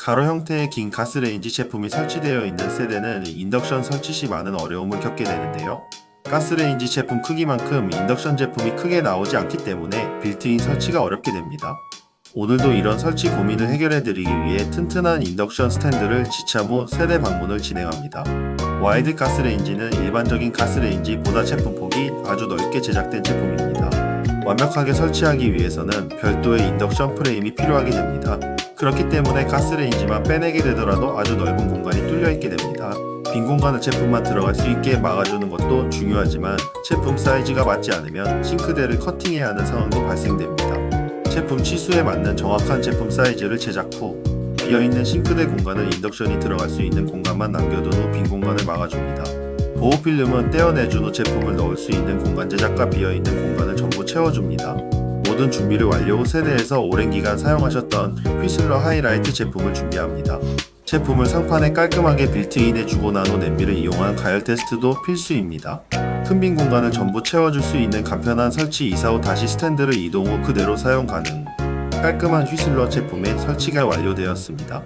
가로 형태의 긴 가스레인지 제품이 설치되어 있는 세대는 인덕션 설치 시 많은 어려움을 겪게 되는데요. 가스레인지 제품 크기만큼 인덕션 제품이 크게 나오지 않기 때문에 빌트인 설치가 어렵게 됩니다. 오늘도 이런 설치 고민을 해결해 드리기 위해 튼튼한 인덕션 스탠드를 지참 후 세대 방문을 진행합니다. 와이드 가스레인지는 일반적인 가스레인지보다 제품 폭이 아주 넓게 제작된 제품입니다. 완벽하게 설치하기 위해서는 별도의 인덕션 프레임이 필요하게 됩니다. 그렇기 때문에 가스레인지만 빼내게 되더라도 아주 넓은 공간이 뚫려 있게 됩니다. 빈 공간을 제품만 들어갈 수 있게 막아주는 것도 중요하지만 제품 사이즈가 맞지 않으면 싱크대를 커팅해야 하는 상황도 발생됩니다. 제품 치수에 맞는 정확한 제품 사이즈를 제작 후 비어있는 싱크대 공간을 인덕션이 들어갈 수 있는 공간만 남겨둔 후 빈 공간을 막아줍니다. 보호 필름은 떼어내준 후 제품을 넣을 수 있는 공간 제작과 비어있는 공간을 전부 채워줍니다. 모든 준비를 완료 후 세대에서 오랜 기간 사용하셨던 휘슬러 하이라이트 제품을 준비합니다. 제품을 상판에 깔끔하게 빌트인해 주고 난 후 냄비를 이용한 가열 테스트도 필수입니다. 큰 빈 공간을 전부 채워줄 수 있는 간편한 설치 이사 후 다시 스탠드를 이동 후 그대로 사용 가능. 깔끔한 휘슬러 제품의 설치가 완료되었습니다.